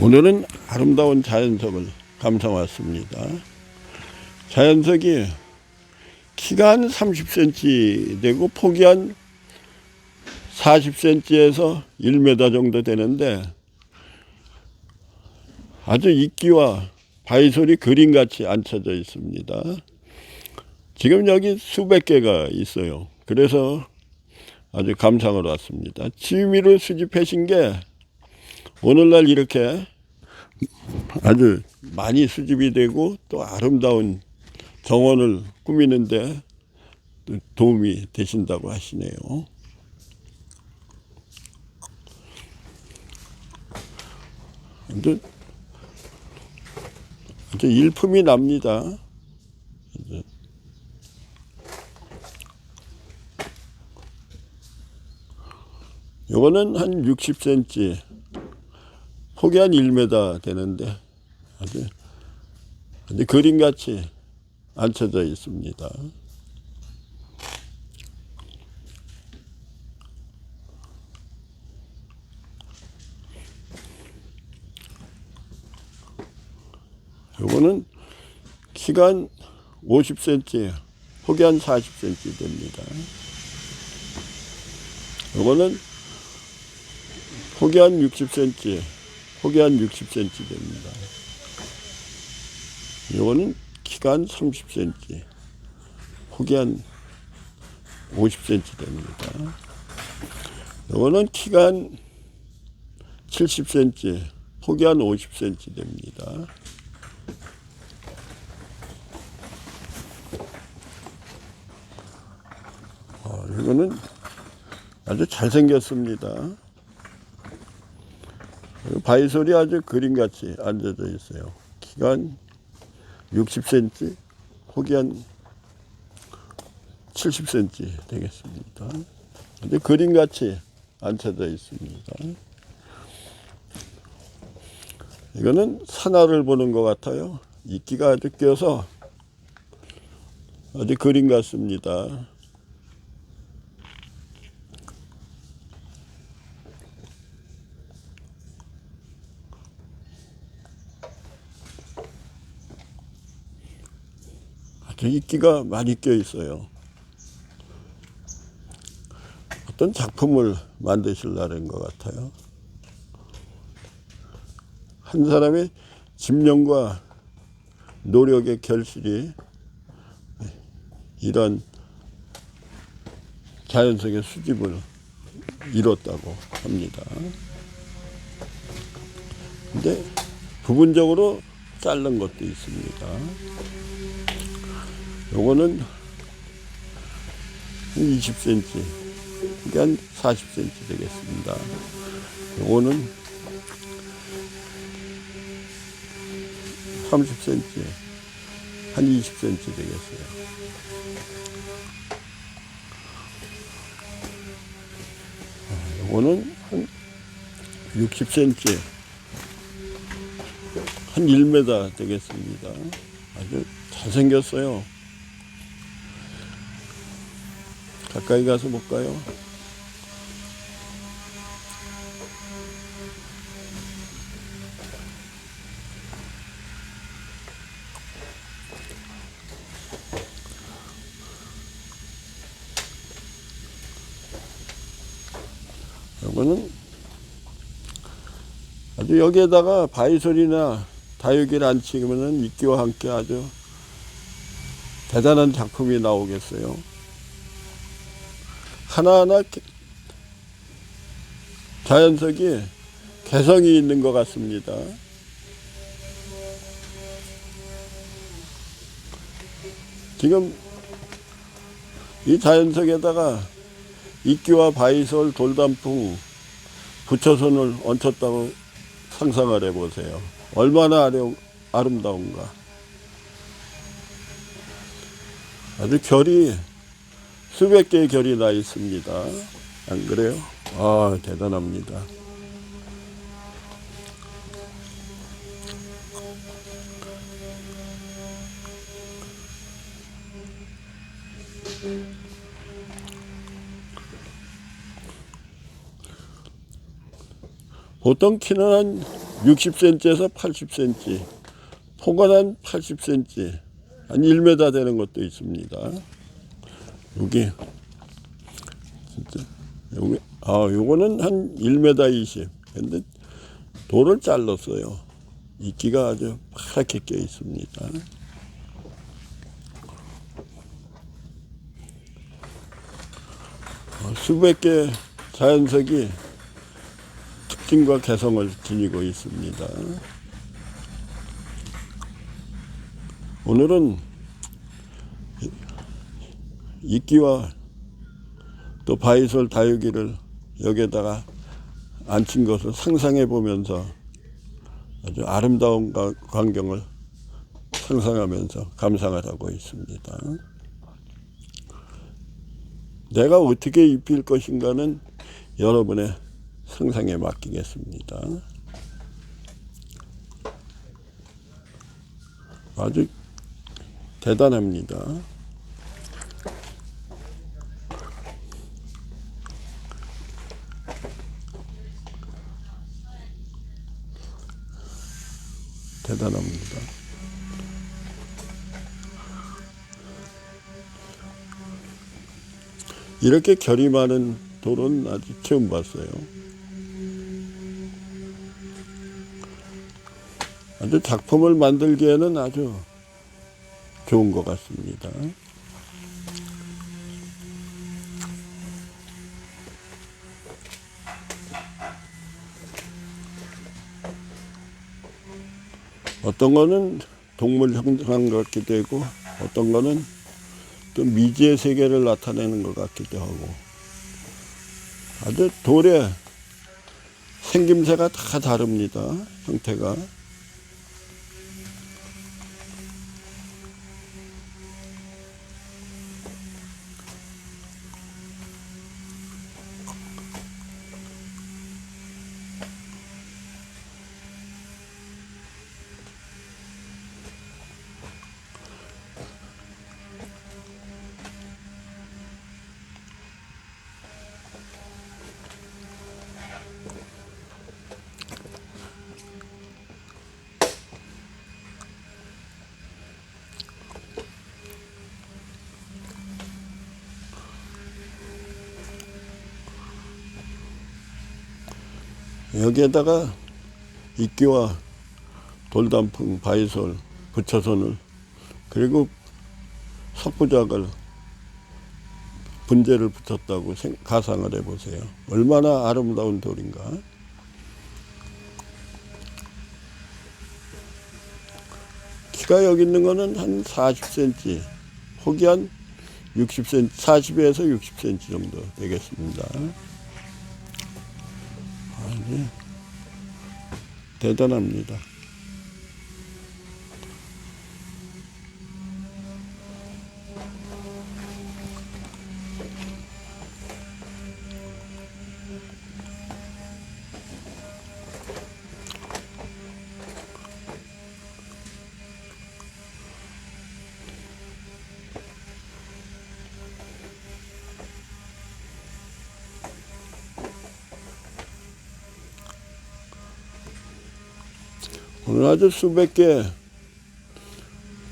오늘은 아름다운 자연석을 감상 왔습니다. 자연석이 키가 한 30cm 되고 폭이 한 40cm에서 1m 정도 되는데 아주 이끼와 바위솔이 그림같이 앉혀져 있습니다. 지금 여기 수백 개가 있어요. 그래서 아주 감상으로 왔습니다. 지미를 수집하신 게 오늘날 이렇게 아주 많이 수집이 되고 또 아름다운 정원을 꾸미는데 또 도움이 되신다고 하시네요. 아주, 아주 일품이 납니다. 이제 요거는 한 60cm, 폭이 한 1m 되는데 아주, 아주 그림같이 앉혀져 있습니다. 요거는 키가 한 50cm, 폭이 한 40cm 됩니다. 요거는 폭이 한 60cm, 폭이 한 60cm 됩니다. 요거는 키가 한 30cm, 폭이 한 50cm 됩니다. 요거는 키가 한 70cm, 폭이 한 50cm 됩니다. 어, 이거는 아주 잘생겼습니다. 바이솔이 아주 그림같이 앉아져 있어요. 키가 한 60cm, 폭이 한 70cm 되겠습니다. 아주 그림같이 앉혀져 있습니다. 이거는 산화를 보는 것 같아요. 이끼가 아주 껴서 아주 그림 같습니다. 이끼가 많이 껴 있어요. 어떤 작품을 만드시려는 것 같아요. 한 사람의 집념과 노력의 결실이 이런 자연 속의 수집을 이뤘다고 합니다. 근데 부분적으로 자른 것도 있습니다. 요거는 한 20cm, 그게 한 40cm 되겠습니다. 요거는 30cm, 한 20cm 되겠어요. 아, 요거는 한 60cm, 한 1m 되겠습니다. 아주 잘생겼어요. 가까이 가서 볼까요? 이거는 아주 여기에다가 바이솔이나 다육이를 안 치면은 이끼와 함께 아주 대단한 작품이 나오겠어요. 하나하나 개- 자연석이 개성이 있는 것 같습니다. 지금 이 자연석에다가 이끼와 바이솔, 돌단풍, 부처손을 얹혔다고 상상을 해보세요. 얼마나 아름다운가. 아주 결이 수백 개의 결이 나 있습니다. 안 그래요? 아, 대단합니다. 보통 키는 한 60cm에서 80cm, 폭은 한 80cm, 한 1m 되는 것도 있습니다. 여기 여기 아 요거는 한 1m 20. 근데 돌을 잘랐어요. 이끼가 아주 파랗게 껴 있습니다. 어, 수백 개 자연석이 특징과 개성을 지니고 있습니다. 오늘은 이끼와 또 바이솔 다육이를 여기에다가 앉힌 것을 상상해 보면서 아주 아름다운 가- 광경을 상상하면서 감상을 하고 있습니다. 내가 어떻게 입힐 것인가는 여러분의 상상에 맡기겠습니다. 아주 대단합니다. 대단합니다. 이렇게 결이 많은 돌은 아직 처음 봤어요. 아주 작품을 만들기에는 아주 좋은 것 같습니다. 어떤 거는 동물 형상 같기도 하고 어떤 거는 또 미지의 세계를 나타내는 것 같기도 하고 아주 돌의 생김새가 다 다릅니다. 형태가. 여기에다가 이끼와 돌단풍, 바이솔, 부처선을 그리고 석부작을 분재를 붙였다고 생- 가상을 해보세요. 얼마나 아름다운 돌인가. 키가 여기 있는 거는 한 40cm, 혹이 한 60cm, 40에서 60cm 정도 되겠습니다. 아주 대단합니다. 아주 수백 개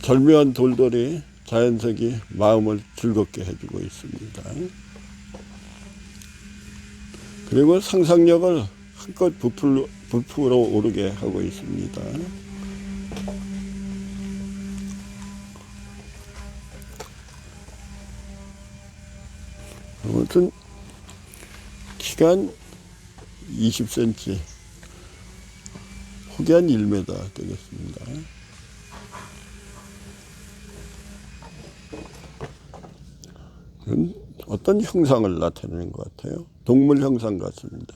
절묘한 돌들이 자연석이 마음을 즐겁게 해주고 있습니다. 그리고 상상력을 한껏 부풀, 부풀어 오르게 하고 있습니다. 아무튼 한 20cm 폭이 한 1m 되겠습니다. 어떤 형상을 나타내는 것 같아요. 동물 형상 같습니다.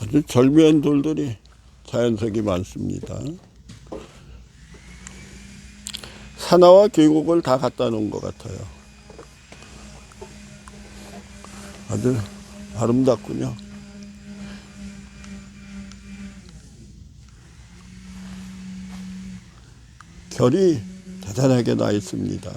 아주 절묘한 돌들이 자연석이 많습니다. 산화와 계곡을 다 갖다 놓은 것 같아요. 아주 아름답군요. 결이 대단하게 나 있습니다.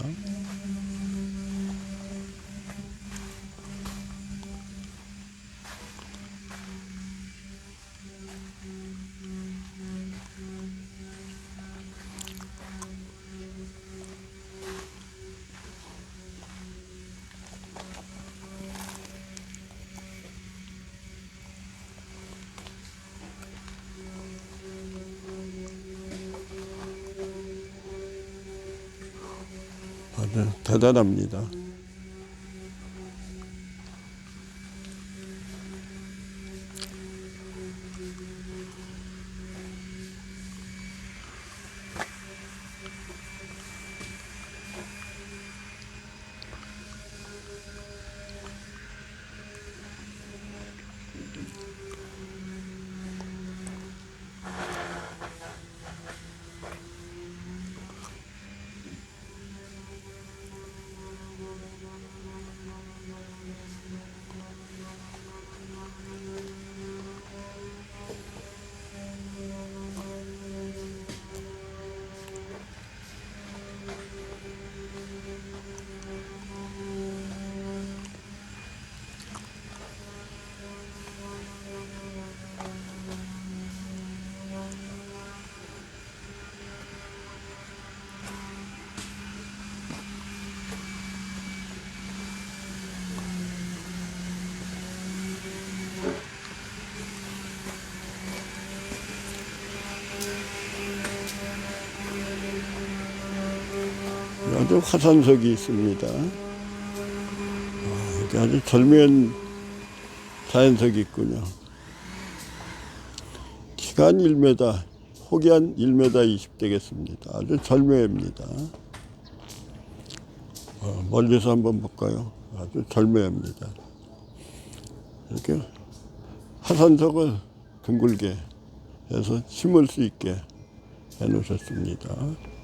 대단합니다. 아주 화산석이 있습니다. 아, 아주 절묘한 자연석이 있군요. 한 1m, 혹이 한 1m 20 되겠습니다. 아주 절묘합니다. 어, 멀리서 한번 볼까요? 아주 절묘합니다. 이렇게 화산석을 둥글게 해서 심을 수 있게 해 놓으셨습니다.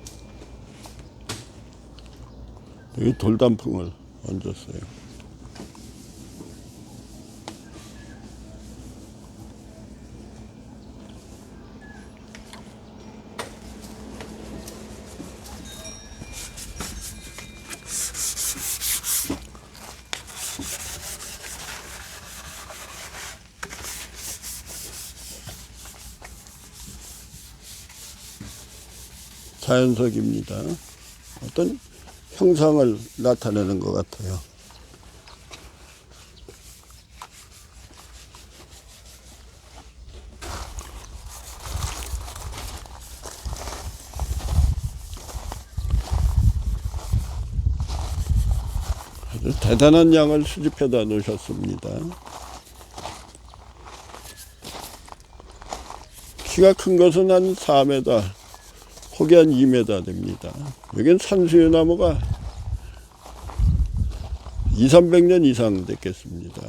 여기 돌단풍을 얹었어요. 자연석입니다. 어떤 형상을 나타내는 것 같아요. 대단한 양을 수집해다 놓으셨습니다. 키가 큰 것은 한 4m, 폭이 한 2m 됩니다. 여긴 산수유 나무가 2, 300년 이상 됐겠습니다.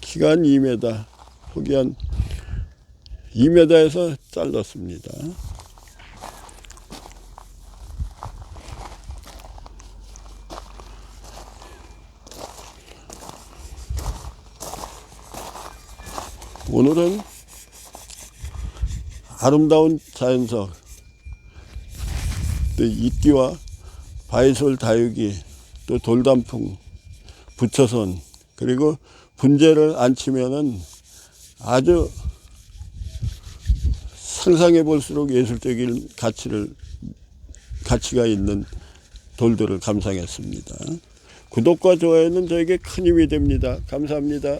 키가 한 2m, 폭이 한 2m에서 잘랐습니다. 오늘은 아름다운 자연석 또 이끼와 바이솔 다육이 또 돌단풍 부처선 그리고 분재를 안 치면은 아주 상상해 볼수록 예술적인 가치를 가치가 있는 돌들을 감상했습니다. 구독과 좋아요는 저에게 큰 힘이 됩니다. 감사합니다.